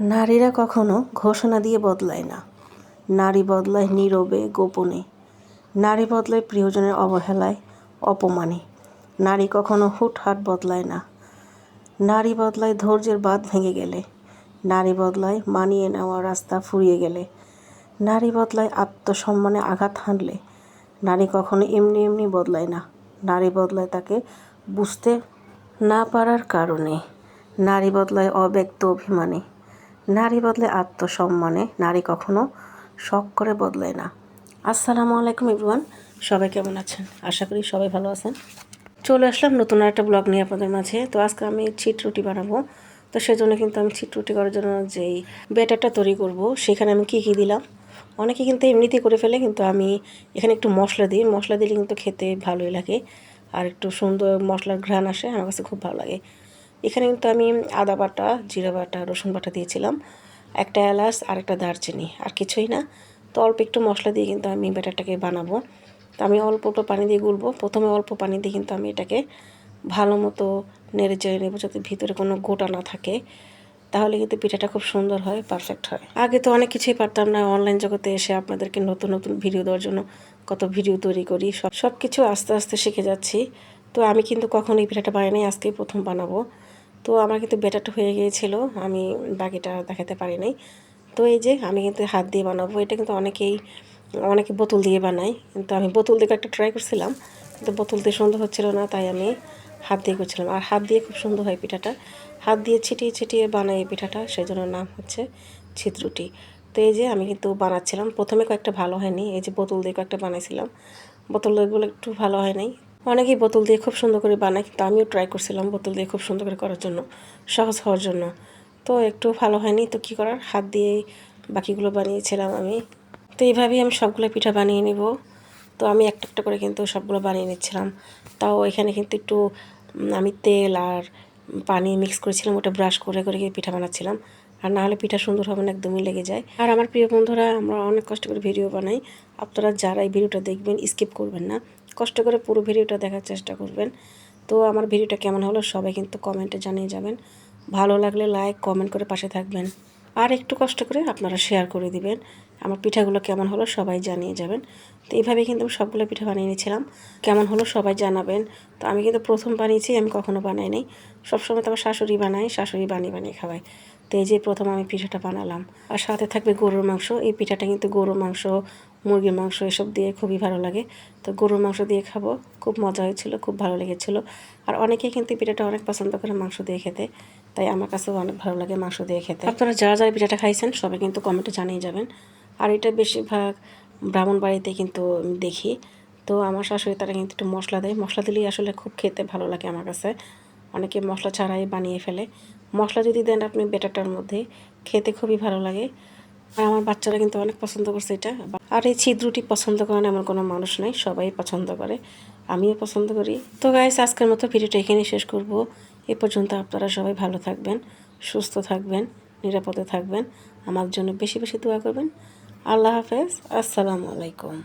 নারীরা কখনো ঘোষণা দিয়ে বদলায় না। নারী বদলায় নীরবে, গোপনে। নারী বদলায় প্রিয়জনের অবহেলায়, অপমানে। নারী কখনো হুটহাট বদলায় না। নারী বদলায় ধৈর্যের বাঁধ ভেঙে গেলে। নারী বদলায় মানিয়ে নেওয়া রাস্তা ফুরিয়ে গেলে। নারী বদলায় আত্মসম্মানে আঘাত হানলে। নারী কখনো এমনি এমনি বদলায় না। নারী বদলায় তাকে বুঝতে না পারার কারণে। নারী বদলায় অব্যক্ত অভিমানে। নারী বদলে আত্মসম্মানে নারী কখনো শখ করে বদলায় না। আসসালামু আলাইকুম ইবরান সবাই কেমন আছেন? আশা করি সবাই ভালো আছেন। চলে আসলাম নতুন একটা ব্লগ নিয়ে আপনাদের মাঝে। তো আজকে আমি ছিট রুটি বানাবো। তো সেজন্য কিন্তু আমি ছিট রুটি করার জন্য যেই ব্যাটারটা তৈরি করব, সেখানে আমি কী কী দিলাম? অনেকে কিন্তু এমনিতেই করে ফেলে, কিন্তু আমি এখানে একটু মশলা দিই। মশলা দিলে কিন্তু খেতে ভালোই লাগে। আর একটু সুন্দর মশলার ঘ্রাণ আসে, আমার কাছে খুব ভালো লাগে। এখানে কিন্তু আমি আদা বাটা, জিরা বাটা, রসুন বাটা দিয়েছিলাম। একটা এলাচ আর একটা দারচিনি, আর কিছুই না। তো অল্প একটু মশলা দিয়ে কিন্তু আমি ব্যাটারটাকে বানাবো। তো আমি অল্প অল্প পানি দিয়ে গুলবো। প্রথমে অল্প পানি দিয়ে কিন্তু আমি এটাকে ভালো মতো নেড়ে চেড়ে নেব যাতে ভিতরে কোনো গোটা না থাকে। তাহলে কিন্তু পিঠাটা খুব সুন্দর হয় পারফেক্ট হয়। আগে তো অনেক কিছুই পারতাম না অনলাইন জগতে এসে আপনাদেরকে নতুন নতুন ভিডিও দেওয়ার জন্য। কত ভিডিও তৈরি করি, সব সব কিছু আস্তে আস্তে শিখে যাচ্ছি। তো আমি কিন্তু কখনো এই পিঠাটা বানাই আজকেই প্রথম বানাবো। তো আমার কিন্তু বেটারটা হয়ে গিয়েছিল, আমি বাকিটা দেখাতে পারি নাই। তো এই যে আমি কিন্তু হাত দিয়ে বানাবো, এটা কিন্তু অনেকেই, অনেকে বোতল দিয়ে বানাই কিন্তু আমি বোতল দিয়ে একটা ট্রাই করছিলাম, কিন্তু বোতল দিয়ে সুন্দর হচ্ছিল না, তাই আমি হাত দিয়ে করছিলাম। আর হাত দিয়ে খুব সুন্দর হয় পিঠাটা। হাত দিয়ে ছিটিয়ে ছিটিয়ে বানাই পিঠাটা সেই জন্য নাম হচ্ছে ছিদ্রুটি। তো এই যে আমি কিন্তু বানাচ্ছিলাম, প্রথমে কয়েকটা ভালো হয়নি, এই যে বোতল দিয়ে কয়েকটা বানাইছিলাম। বোতলগুলো একটু ভালো হয় নাই অনেকেই বোতল দিয়ে খুব সুন্দর করে বানায়, কিন্তু আমিও ট্রাই করছিলাম বোতল দিয়ে খুব সুন্দর করে করার জন্য, সহজ হওয়ার জন্য। তো একটু ভালো হয়নি, তো কী করার? হাত দিয়ে বাকিগুলো বানিয়েছিলাম আমি। তো এইভাবেই আমি সবগুলো পিঠা বানিয়ে নিব। তো আমি একটা একটা করে কিন্তু সবগুলো বানিয়ে নিচ্ছিলাম। তাও এখানে কিন্তু একটু আমি তেল আর পানি মিক্স করেছিলাম, ওটা ব্রাশ করে করে পিঠা বানাচ্ছিলাম। আর না হলে পিঠা সুন্দর হবে না, একদমই লেগে যায়। আর আমার প্রিয় বন্ধুরা, আমরা অনেক কষ্ট করে ভিডিও বানাই। আপনারা যারা এই ভিডিওটা দেখবেন স্কিপ করবেন না। কষ্ট করে পুরো ভিডিওটা দেখার চেষ্টা করবেন। তো আমার ভিডিওটা কেমন হলো, সবাই কিন্তু কমেন্টে জানিয়ে যাবেন। ভালো লাগলে লাইক কমেন্ট করে পাশে থাকবেন। আর একটু কষ্ট করে আপনারা শেয়ার করে দিবেন। আমার পিঠাগুলো কেমন হলো, সবাই জানিয়ে যাবেন। তো এইভাবেই কিন্তু আমি সবগুলো পিঠা বানিয়ে নিয়েছিলাম। কেমন হলো, সবাই জানাবেন। তো আমি কিন্তু প্রথম বানিয়েছি, আমি কখনো বানাই নাই। সবসময় তো আমার শাশুড়ি বানাই শাশুড়ি বানিয়ে বানিয়ে খাওয়াই তো এই যে প্রথম আমি পিঠাটা বানালাম। আর সাথে থাকবে গরুর মাংস। এই পিঠাটা কিন্তু গরুর মাংস, মুরগির মাংস এসব দিয়ে খুবই ভালো লাগে। তো গরুর মাংস দিয়ে খাব। খুব মজা হয়েছিল, খুব ভালো লেগেছিল। আর অনেকেই কিন্তু পিঠাটা অনেক পছন্দ করে মাংস দিয়ে খেতে। তাই আমার কাছেও অনেক ভালো লাগে মাংস দিয়ে খেতে। আপনারা যারা যারা পিঠাটা খাইছেন, সবাই কিন্তু কমেন্টে জানিয়ে যাবেন। আর এটা বেশিরভাগ ব্রাহ্মণ বাড়িতে কিন্তু দেখি। তো আমার শাশুড়ি, তারা কিন্তু একটু মশলা দেয়। মশলা দিলেই আসলে খুব খেতে ভালো লাগে আমার কাছে। অনেকে মশলা ছাড়াই বানিয়ে ফেলে। মশলা যদি দেন আপনি বেটারটার মধ্যে, খেতে খুবই ভালো লাগে। আর আমার বাচ্চারা কিন্তু অনেক পছন্দ করছে এটা। আর এই ছিদ্রুটি পছন্দ করেন এমন কোনো মানুষ নাই, সবাই পছন্দ করে। আমিও পছন্দ করি। তো গাইস আজকের মতো ভিডিওটা এখানেই শেষ করব। এ পর্যন্ত আপনারা সবাই ভালো থাকবেন, সুস্থ থাকবেন, নিরাপদে থাকবেন। আমার জন্য বেশি বেশি দোয়া করবেন। আল্লাহ হাফেজ, আসসালামু আলাইকুম।